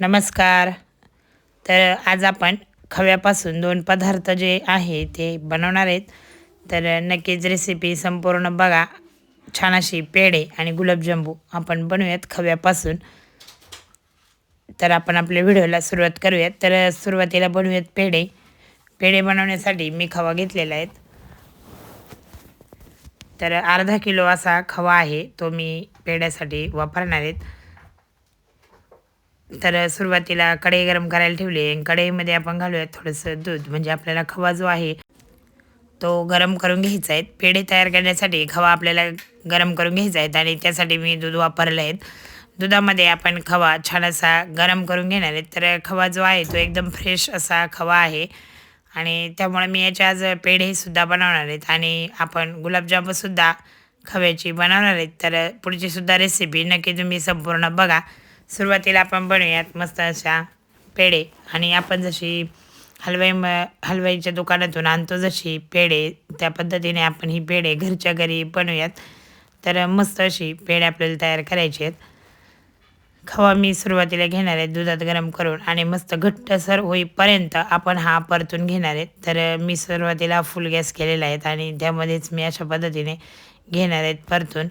नमस्कार. तर आज आपण खव्यापासून दोन पदार्थ जे आहे ते बनवणार आहेत. तर नक्कीच रेसिपी संपूर्ण बघा. छान अशी पेढे आणि गुलाबजांबू आपण बनवूयात खव्यापासून. तर आपण आपल्या व्हिडिओला सुरुवात करूयात. तर सुरुवातीला बनवूयात पेढे. पेढे बनवण्यासाठी मी खवा घेतलेला आहेत तर अर्धा किलो असा खवा आहे तो मी पेढ्यासाठी वापरणार आहेत तर सुरुवातीला कढई गरम करायला ठेवली आहे. कढईमध्ये आपण घालूयात थोडंसं दूध. म्हणजे आपल्याला खवा जो आहे तो गरम करून घ्यायचा आहे. पेढे तयार करण्यासाठी खवा आपल्याला गरम करून घ्यायचा आहे. आणि त्यासाठी मी दूध वापरलं आहे दुधामध्ये आपण खवा छान असा गरम करून घेणार आहे. तर खवा जो आहे तो एकदम फ्रेश असा खवा आहे. आणि त्यामुळे मी याच्या आज पेढेसुद्धा बनवणार आहेत. आणि आपण गुलाबजामसुद्धा खव्याची बनवणार आहेत. तर पुढचीसुद्धा रेसिपी नक्की तुम्ही संपूर्ण बघा. सुरुवातीला आपण बनवूयात मस्त अशा पेढे. आणि आपण जशी हलवाई म हलवाईच्या दुकानातून आणतो जशी पेढे त्या पद्धतीने आपण ही पेढे घरच्या घरी बनवूयात. तर मस्त अशी पेढे आपल्याला तयार करायचे आहेत. खवा मी सुरुवातीला घेणार आहे दुधात गरम करून. आणि मस्त घट्टसर होईपर्यंत आपण हा परतून घेणार आहे. तर मी सुरुवातीला फुल गॅस केलेला आहे. आणि त्यामध्येच मी अशा पद्धतीने घेणार आहेत परतून.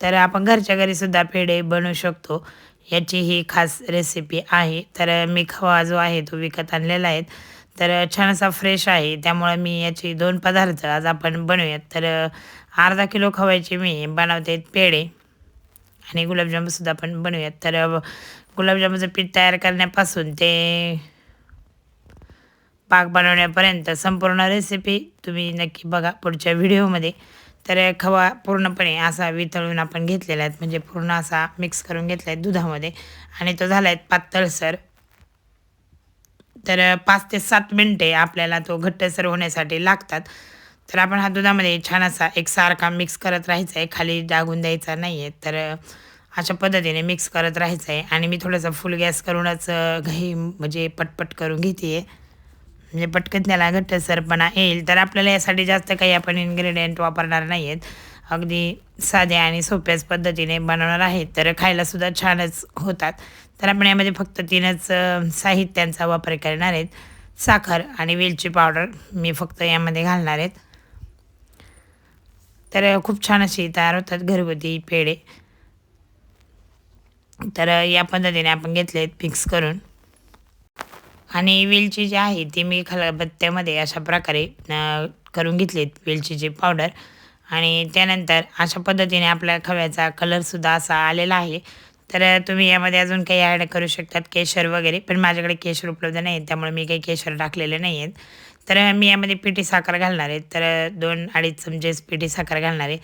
तर आपण घरच्या घरीसुद्धा पेढे बनवू शकतो. याची ही खास रेसिपी आहे. तर मी खवा जो आहे तो विकत आणलेला आहे. तर छान असा फ्रेश आहे. त्यामुळे मी याची दोन पदार्थ आज आपण बनवूयात. तर अर्धा किलो खवायची मी बनवते पेढे आणि गुलाबजामसुद्धा आपण बनवूयात. तर गुलाबजामुनचं पीठ तयार करण्यापासून ते पाक बनवण्यापर्यंत संपूर्ण रेसिपी तुम्ही नक्की बघा पुढच्या व्हिडिओमध्ये तर खवा पूर्णपणे असा वितळून आपण घेतलेला आहेत. म्हणजे पूर्ण असा मिक्स करून घेतला आहे दुधामध्ये. आणि तो झाला आहे पातळसर तर पाच ते सात मिनटे आपल्याला तो घट्टसर होण्यासाठी लागतात. तर आपण हा दुधामध्ये छान असा एक सारखा मिक्स करत राहायचा आहे. खाली डागून द्यायचा नाही आहे तर अशा पद्धतीने मिक्स करत राहायचं आहे. आणि मी थोडंसं फुल गॅस करूनच घाई म्हणजे पटपट करून घेते आहे म्हणजे पटकन त्याला घट्टसरपणा येईल तर आपल्याला यासाठी जास्त काही आपण इन्ग्रेडियंट वापरणार नाही आहेत अगदी साध्या आणि सोप्याच पद्धतीने बनवणार आहेत तर खायलासुद्धा छानच होतात. तर आपण यामध्ये फक्त तीनच साहित्यांचा वापर करणार आहेत. साखर आणि वेलची पावडर मी फक्त यामध्ये घालणार आहेत. तर खूप छान अशी तयार होतात घरगुती पेढे. तर या पद्धतीने आपण घेतले आहेत मिक्स करून. आणि वेलची जी आहे ती मी खलबत्त्यामध्ये अशा प्रकारे करून घेतलीत वेलचीची पावडर. आणि त्यानंतर अशा पद्धतीने आपल्या खव्याचा कलरसुद्धा असा आलेला आहे. तर तुम्ही यामध्ये अजून काही ॲड करू शकतात केशर वगैरे पण माझ्याकडे केशर उपलब्ध नाही आहेत त्यामुळे मी काही केशर टाकलेले नाही आहेत. तर मी यामध्ये पिठी साखर घालणार आहे. तर दोन अडीच चमचेच पिठी साखर घालणार आहे.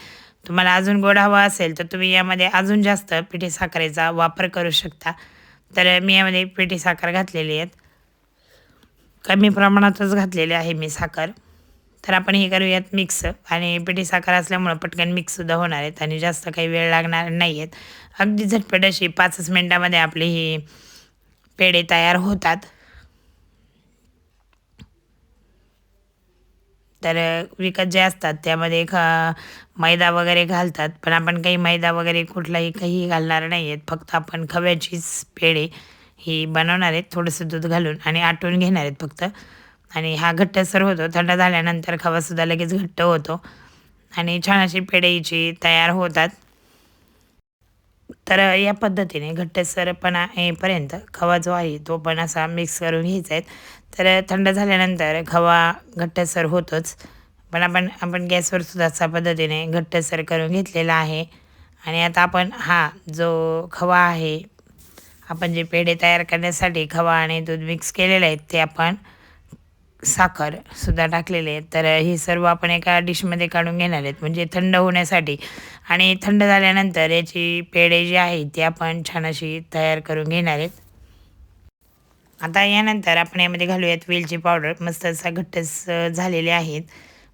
तुम्हाला अजून गोड हवा असेल तर तुम्ही यामध्ये अजून जास्त पिठी साखरेचा वापर करू शकता. तर मी यामध्ये पिठी साखर घातलेली आहेत. कमी प्रमाणातच घातलेले आहे मी साखर. तर आपण हे करूयात मिक्स आणि पिठी साखर असल्यामुळं पटकन मिक्ससुद्धा होणार आहेत आणि जास्त काही वेळ लागणार नाही आहेत अगदी झटपट अशी पाचच मिनटामध्ये आपली ही पेढे तयार होतात. तर विकत जे असतात त्यामध्ये ख मैदा वगैरे घालतात. पण आपण काही मैदा वगैरे कुठलाही काही घालणार नाही आहेत फक्त आपण खव्याचीच पेढे ही बनवणार आहेत थोडंसं दूध घालून आणि आटवून घेणार आहेत फक्त. आणि हा घट्टसर होतो थंड झाल्यानंतर खवासुद्धा लगेच घट्ट होतो. आणि छान अशी पेढईची तयार होतात. तर या पद्धतीने घट्टसरपणा येईपर्यंत खवा जो आहे तो पण असा मिक्स करून घ्यायचा आहे. तर थंड झाल्यानंतर खवा घट्टसर होतोच. पण आपण आपण गॅसवर सुद्धा अशा पद्धतीने घट्टसर करून घेतलेला आहे. आणि आता आपण हा जो खवा आहे आपण जे पेढे तयार करण्यासाठी खवा आणि दूध मिक्स केलेले आहेत ते आपण साखरसुद्धा टाकलेले आहेत तर हे सर्व आपण एका डिशमध्ये काढून घेणार आहेत. म्हणजे थंड होण्यासाठी. आणि थंड झाल्यानंतर याची पेढे जी आहे ते आपण छान अशी तयार करून घेणार आहेत. आता यानंतर आपण यामध्ये घालूयात वेलची पावडर मस्त असा घट्टस झालेले आहेत.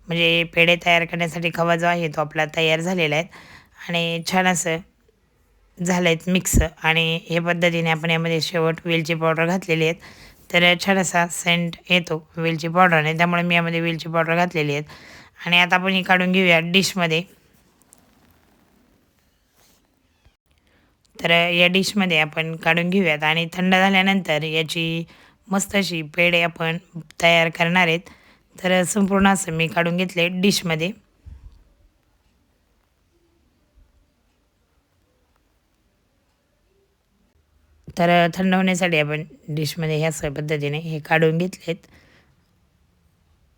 म्हणजे पेढे तयार करण्यासाठी खवा जो आहे तो आपला तयार झालेला आहे. आणि छान असं झालं आहेत मिक्स आणि हे पद्धतीने आपण यामध्ये शेवट वेलची पावडर घातलेली आहेत. तर छान असा सेंट येतो वेलची पावडरने त्यामुळे मी यामध्ये वेलची पावडर घातलेली आहेत. आणि आता आपण ही काढून घेऊया डिशमध्ये तर या डिशमध्ये आपण काढून घेऊयात. आणि थंड झाल्यानंतर याची मस्त अशी पेढे आपण तयार करणार आहेत. तर संपूर्ण असं मी काढून घेतले डिशमध्ये तर थंड होण्यासाठी आपण डिशमध्ये ह्या असं पद्धतीने हे काढून घेतलेत.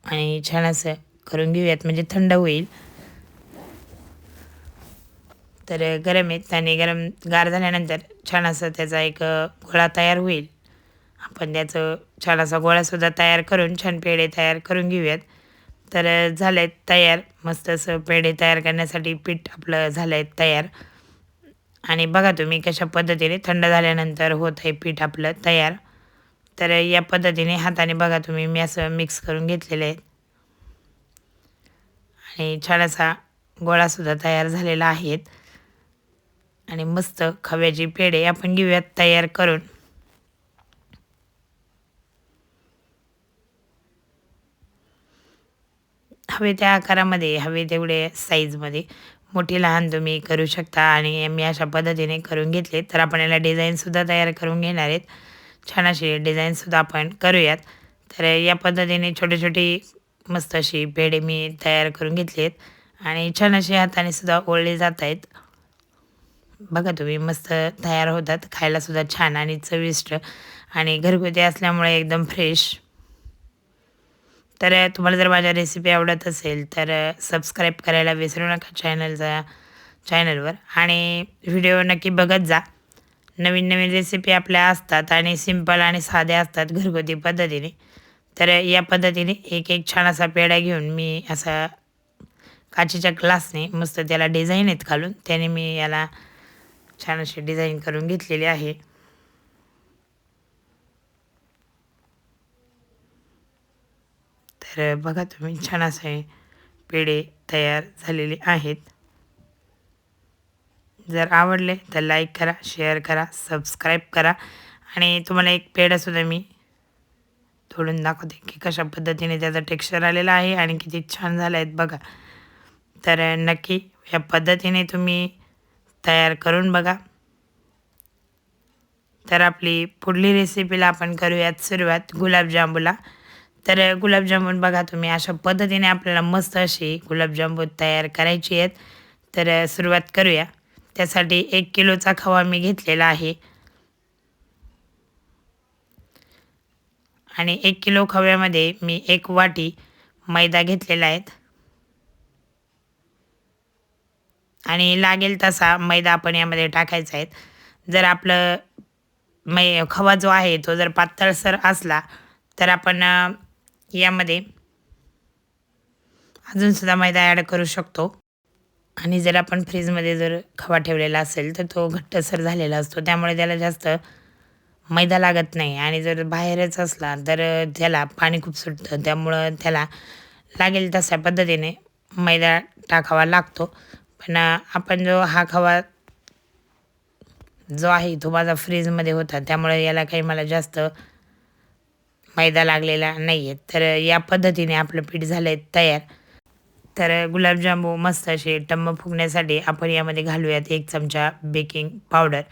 आणि छान असं करून घेऊयात म्हणजे थंड होईल. तर गरम आहेत आणि गरम गार झाल्यानंतर छान असं त्याचा एक गोळा तयार होईल. आपण त्याचं छान असा गोळासुद्धा तयार करून छान पेढे तयार करून घेऊयात. तर झालं आहेत तयार. मस्त असं पेढे तयार करण्यासाठी पीठ आपलं झालं आहे तयार. आणि बघा तुम्ही कशा पद्धतीने थंड झाल्यानंतर होत आहे पीठ आपलं तयार. तर या पद्धतीने हाताने बघा तुम्ही मी असं मिक्स करून घेतलेलं आहे. आणि छान असा गोळासुद्धा तयार झालेला आहेत आणि मस्त खव्याची पेढे आपण घेऊयात तयार करून. हवे त्या आकारामध्ये हवे तेवढे साईजमध्ये मोठी लहान तुम्ही करू शकता आणि मी अशा पद्धतीने करून घेतले तर आपण याला डिझाईनसुद्धा तयार करून घेणार आहेत. छान अशी डिझाईनसुद्धा आपण करूयात. तर या पद्धतीने छोटे छोटी मस्त अशी पेढे मी तयार करून घेतली आहेत आणि छान अशी हाताने सुद्धा ओळले जात आहेत. बघा तुम्ही मस्त तयार होतात. खायलासुद्धा छान आणि चविष्ट आणि घरगुती असल्यामुळे एकदम फ्रेश तर तुम्हाला जर माझ्या रेसिपी आवडत असेल तर सबस्क्राईब करायला विसरू नका चॅनलचा चॅनलवर आणि व्हिडिओ नक्की बघत जा. नवीन नवीन रेसिपी आपल्या असतात आणि सिंपल आणि साध्या असतात घरगुती पद्धतीने. तर या पद्धतीने एक एक छान असा पेढा घेऊन मी असा काचेच्या ग्लासने मस्त त्याला डिझाईन आहेत घालून त्याने मी याला छान अशी डिझाईन करून घेतलेली आहे. तर बघा तुम्ही छान असे पेढे तयार झालेले आहेत. जर आवडले तर लाईक करा शेअर करा सबस्क्राईब करा. आणि तुम्हाला एक पेढासुद्धा मी तोडून दाखवते की कशा पद्धतीने त्याचा टेक्स्चर आलेला आहे आणि किती छान झालं आहेत बघा. तर नक्की या पद्धतीने तुम्ही तयार करून बघा. तर आपली पुढली रेसिपीला आपण करूयात सुरुवात गुलाबजामुला. तर गुलाबजामुन बघा तुम्ही अशा पद्धतीने आपल्याला मस्त अशी गुलाबजामुन तयार करायची आहेत. तर सुरुवात करूया. त्यासाठी एक किलोचा खवा मी घेतलेला आहे. आणि एक किलो खव्यामध्ये मी एक वाटी मैदा घेतलेला आहेत आणि लागेल तसा मैदा आपण यामध्ये टाकायचा आहे. जर आपलं मै खवा जो आहे तो जर पातळसर असला तर आपण यामध्ये अजूनसुद्धा मैदा ॲड करू शकतो. आणि जर आपण फ्रीजमध्ये जर खवा ठेवलेला असेल तर तो घट्टसर झालेला असतो. त्यामुळे त्याला जास्त मैदा लागत नाही. आणि जर बाहेरच असला तर त्याला पाणी खूप सुटतं. त्यामुळं त्याला लागेल तशा पद्धतीने मैदा टाकावा लागतो. पण आपण जो हा खवा जो आहे तो माझा फ्रीजमध्ये होता. त्यामुळे याला काही मला जास्त मैदा लागलेला नाही आहे तर या पद्धतीने आपलं पीठ झालं आहे तयार. तर गुलाबजामू मस्त असे टम्म फुगण्यासाठी आपण यामध्ये घालूयात एक चमचा बेकिंग पावडर.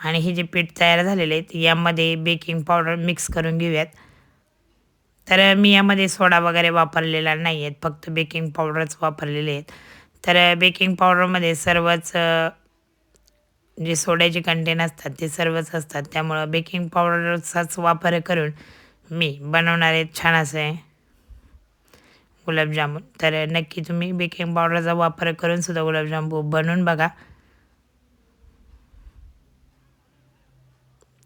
आणि हे जे पीठ तयार झालेले आहेत यामध्ये बेकिंग पावडर मिक्स करून घेऊयात. तर मी यामध्ये सोडा वगैरे वापरलेला नाही आहेत फक्त बेकिंग पावडरच वापरलेले आहेत. तर बेकिंग पावडरमध्ये सर्वच जे सोड्याचे कंटेन असतात ते सर्वच असतात. त्यामुळं बेकिंग पावडरचाच वापर करून मी बनवणार आहे छान असं आहे गुलाबजामुन. तर नक्की तुम्ही बेकिंग पावडरचा वापर करून सुद्धा गुलाबजामू बनवून बघा.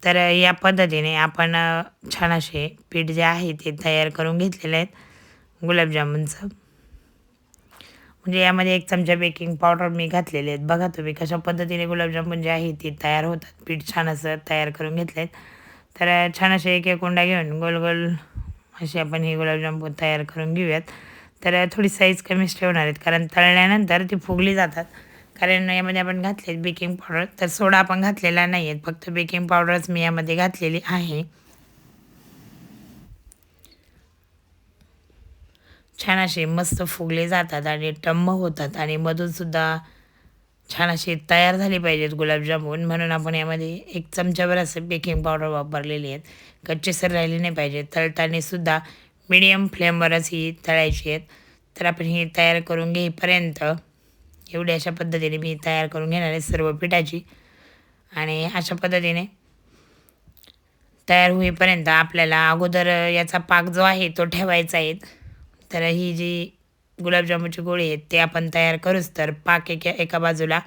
तर या पद्धतीने आपण छान असे पीठ जे आहे ते तयार करून घेतलेले आहेत गुलाबजामुनचं. म्हणजे यामध्ये एक चमचा बेकिंग पावडर मी घातलेले आहेत. बघा तुम्ही कशा पद्धतीने गुलाबजामुन जे आहे ते तयार होतात. पीठ छान असं तयार करून घेतले आहेत तर छान असे एक एक कोंडा घेऊन गोल गोल असे आपण हे गुलाबजाम तयार करून घेऊयात. तर थोडी साईज कमीच ठेवणार आहेत कारण तळल्यानंतर ती फुगली जातात. कारण यामध्ये आपण घातले बेकिंग पावडर तर सोडा आपण घातलेला नाही आहेत फक्त बेकिंग पावडरच मी यामध्ये घातलेली आहे. छान असे मस्त फुगले जातात आणि टम्म होतात आणि मधूनसुद्धा छान अशी तयार झाली पाहिजेत गुलाबजामुन. म्हणून आपण यामध्ये एक चमचाभर असं बेकिंग पावडर वापरलेली आहेत. कच्चे सर राहिले नाही पाहिजे तळतानेसुद्धा मिडियम फ्लेमवरच ही तळायची आहेत. तर आपण ही तयार करून घेईपर्यंत एवढी अशा पद्धतीने मी तयार करून घेणार आहे सर्व पिठाची. आणि अशा पद्धतीने तयार होईपर्यंत आपल्याला अगोदर याचा पाक जो आहे तो ठेवायचा आहे. तर ही जी गुलाबजामुची गोळी आहेत ते आपण तयार करूच. तर पाक एका एका बाजूला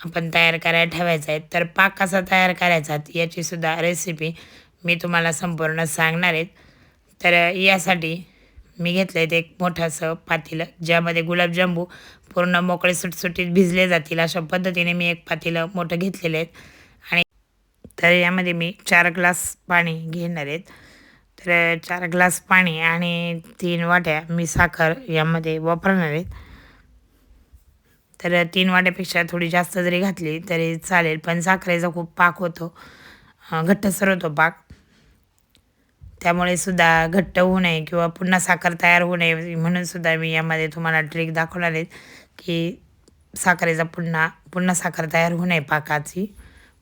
आपण तयार करायला ठेवायचा आहे. तर पाक कसा तयार करायचा याचीसुद्धा रेसिपी मी तुम्हाला संपूर्ण सांगणार आहेत तर यासाठी मी घेतलं आहे एक मोठंसं पातेलं ज्यामध्ये गुलाबजांबू पूर्ण मोकळे सुटसुटीत भिजले जातील अशा पद्धतीने मी एक पातेलं मोठं घेतलेलं आहेत आणि तर यामध्ये मी चार ग्लास पाणी घेणार आहेत तर चार ग्लास पाणी आणि तीन वाट्या मी साखर यामध्ये वापरणार आहेत तर तीन वाट्यापेक्षा थोडी जास्त जरी घातली तरी चालेल पण साखरेचा खूप पाक होतो. घट्टसर होतो पाक. त्यामुळे सुद्धा घट्ट होऊ नये किंवा पुन्हा साखर तयार होऊ नये म्हणून सुद्धा मी यामध्ये तुम्हाला ट्रिक दाखवणार आहेत की साखरेचा पुन्हा पुन्हा साखर तयार होऊ नये पाकाची.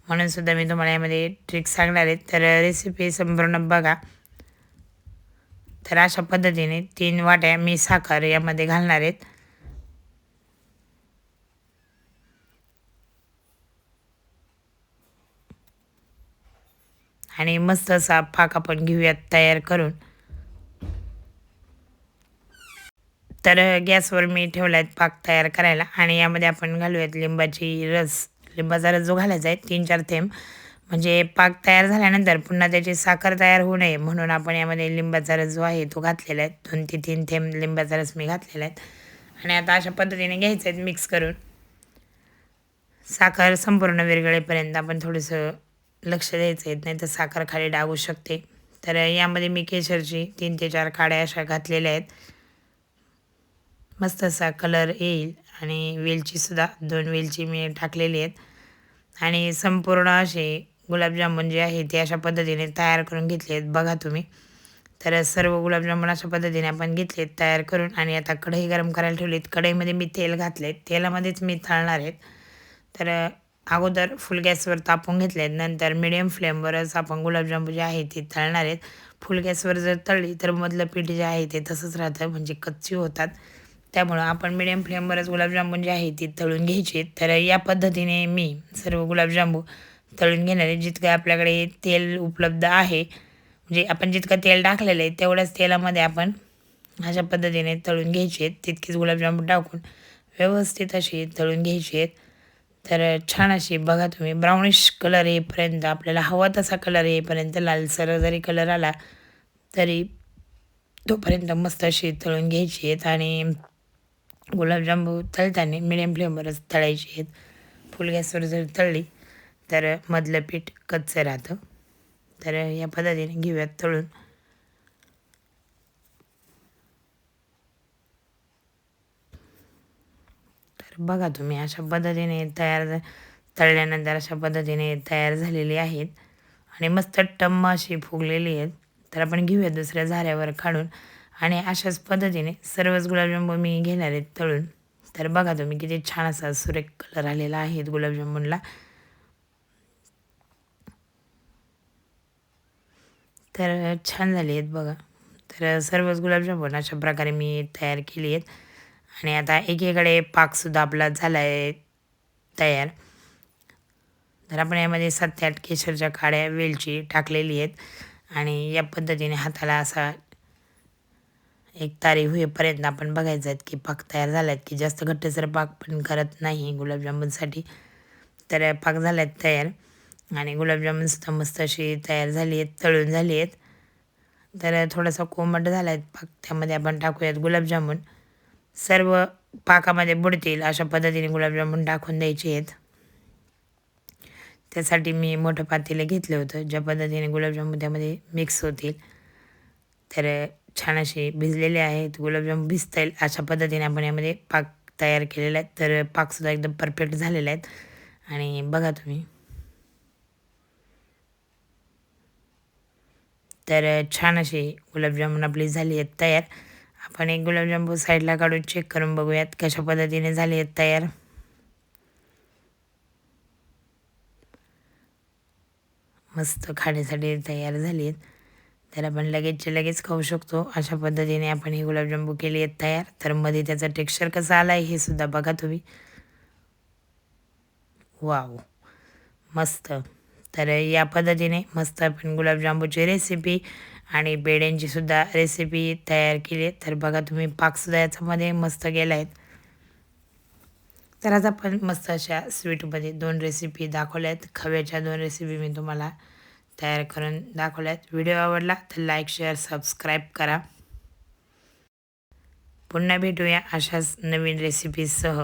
म्हणून सुद्धा मी तुम्हाला यामध्ये ट्रिक सांगणार आहेत तर रेसिपी संपूर्ण बघा. तर अशा पद्धतीने तीन वाट्या मी साखर यामध्ये घालणार आहेत. आणि मस्त असा पाक आपण घेऊयात तयार करून. तर गॅसवर मी ठेवला आहे पाक तयार करायला आणि यामध्ये आपण घालूयात लिंबाची रस. लिंबाचा रस जो घालायचा आहे तीन चार थेंब. म्हणजे पाक तयार झाल्यानंतर पुन्हा त्याची साखर तयार होऊ नये म्हणून आपण यामध्ये लिंबाचा रस जो आहे तो घातलेला आहे. दोन ते तीन थेंब लिंबाचा रस मी घातलेला आहे. आणि आता अशा पद्धतीने घ्यायचं आहेत मिक्स करून. साखर संपूर्ण विरगळेपर्यंत आपण थोडंसं लक्ष द्यायचं आहे नाही तर साखर खाली डागू शकते. तर यामध्ये मी केशरची तीन ते चार काड्या अशा घातलेल्या आहेत. मस्त असा कलर येईल आणि वेलचीसुद्धा दोन वेलची मी टाकलेली आहेत. आणि संपूर्ण असे गुलाबजामुन जे म्हणजे आहे ते अशा पद्धतीने तयार करून घेतले आहेत बघा तुम्ही. तर सर्व गुलाबजामुन अशा पद्धतीने आपण घेतले आहेत तयार करून आणि आता कढई गरम करायला ठेवलीत. कढईमध्ये मी तेल घातले तेलामध्येच मी तळणार आहेत. तर अगोदर फुल गॅसवर तापून घेतले आहेत नंतर मिडियम फ्लेमवरच आपण गुलाबजामू जे आहे ते तळणार आहेत. फुल गॅसवर जर तळली तर मधलं पीठ जे आहे ते तसंच राहतं म्हणजे कच्ची होतात. त्यामुळं आपण मिडियम फ्लेमवरच गुलाबजामुन जे आहे ते तळून घ्यायचे तर या पद्धतीने मी सर्व गुलाबजामू तळून घेणार आहे जितकं आपल्याकडे तेल उपलब्ध आहे म्हणजे आपण जितकं तेल टाकलेलं आहे तेवढ्याच तेलामध्ये आपण अशा पद्धतीने तळून घ्यायचे आहेत. तितकीच गुलाबजामुन टाकून व्यवस्थित अशी तळून घ्यायची आहेत. तर छान अशी बघा तुम्ही ब्राउनिश कलर येईपर्यंत आपल्याला हवा तसा कलर येईपर्यंत लालसर जरी कलर आला तरी तोपर्यंत मस्त अशी तळून घ्यायची आहेत आणि गुलाबजामू तळताना मिडियम फ्लेमवरच तळायची आहेत. फुल गॅसवर जर तळली तर मधलं पीठ कच्चं राहतं. तर या पद्धतीने घेऊयात तळून. तर बघा तुम्ही अशा पद्धतीने तयार तळल्यानंतर अशा पद्धतीने तयार झालेली आहेत. आणि मस्त टम्म अशी फुगलेली आहेत. तर आपण घेऊया दुसऱ्या झाऱ्यावर काढून. आणि अशाच पद्धतीने सर्वच गुलाबजामुन मी घेणार आहेत तळून. तर बघा तुम्ही किती छान असा सुरेख कलर आलेला आहे गुलाबजामुनला. तर छान झाली आहेत बघा. तर सर्वच गुलाबजामुन अशा प्रकारे मी तयार केली आहेत आणि आता एकीकडे पाकसुद्धा आपला झाला आहे तयार. तर आपण यामध्ये सात ते आठ केशरच्या काड्या वेलची टाकलेली आहेत. आणि या पद्धतीने हाताला असा एक तारी होईपर्यंत आपण बघायचं आहेत की पाक तयार झाला आहेत की जास्त घट्टसर पाक पण करत नाही गुलाबजामुनसाठी तर पाक झाला आहेत तयार. आणि गुलाबजामुनसुद्धा मस्त अशी तयार झाली आहेत तळून झाली आहेत तर थोडासा कोमट झाला आहे पाक त्यामध्ये आपण टाकूयात गुलाबजामुन. सर्व पाकामध्ये बुडतील अशा पद्धतीने गुलाबजामुन टाकून द्यायचे आहेत. त्यासाठी मी मोठं पातेलं घेतलं होतं ज्या पद्धतीने गुलाबजामुन त्यामध्ये मिक्स होतील. तर छान असे भिजलेले आहेत गुलाबजामुन भिजता येईल अशा पद्धतीने आपण यामध्ये पाक तयार केलेला आहे. तर पाकसुद्धा एकदम परफेक्ट झालेला आहेत. आणि बघा तुम्ही. तर छान असे गुलाबजामुन आपले झाले आहेत तयार. आपण एक गुलाबजांबू साईडला काढून चेक करून बघूयात कशा पद्धतीने झाले आहेत तयार. मस्त खाण्यासाठी तयार झाले आहेत. तर आपण लगेचचे लगेच खाऊ शकतो. अशा पद्धतीने आपण हे गुलाबजांबू केले आहेत तयार. तर मध्ये त्याचा टेक्स्चर कसा आला आहे हे सुद्धा बघा तुम्ही. वाव मस्त. तर या पद्धतीने मस्त आपण गुलाबजामुनची रेसिपी आणि पेड्यांची सुद्धा रेसिपी तयार केली. आहे तर बघा तुम्ही पाकसुद्धा याच्यामध्ये मस्त गेला आहेत तर आज आपण मस्त अशा स्वीटमध्ये दोन रेसिपी दाखवल्या आहेत खव्याच्या दोन रेसिपी मी तुम्हाला तयार करून दाखवल्या आहेत व्हिडिओ आवडला तर लाईक शेअर सबस्क्राईब करा. पुन्हा भेटूया अशाच नवीन रेसिपीसह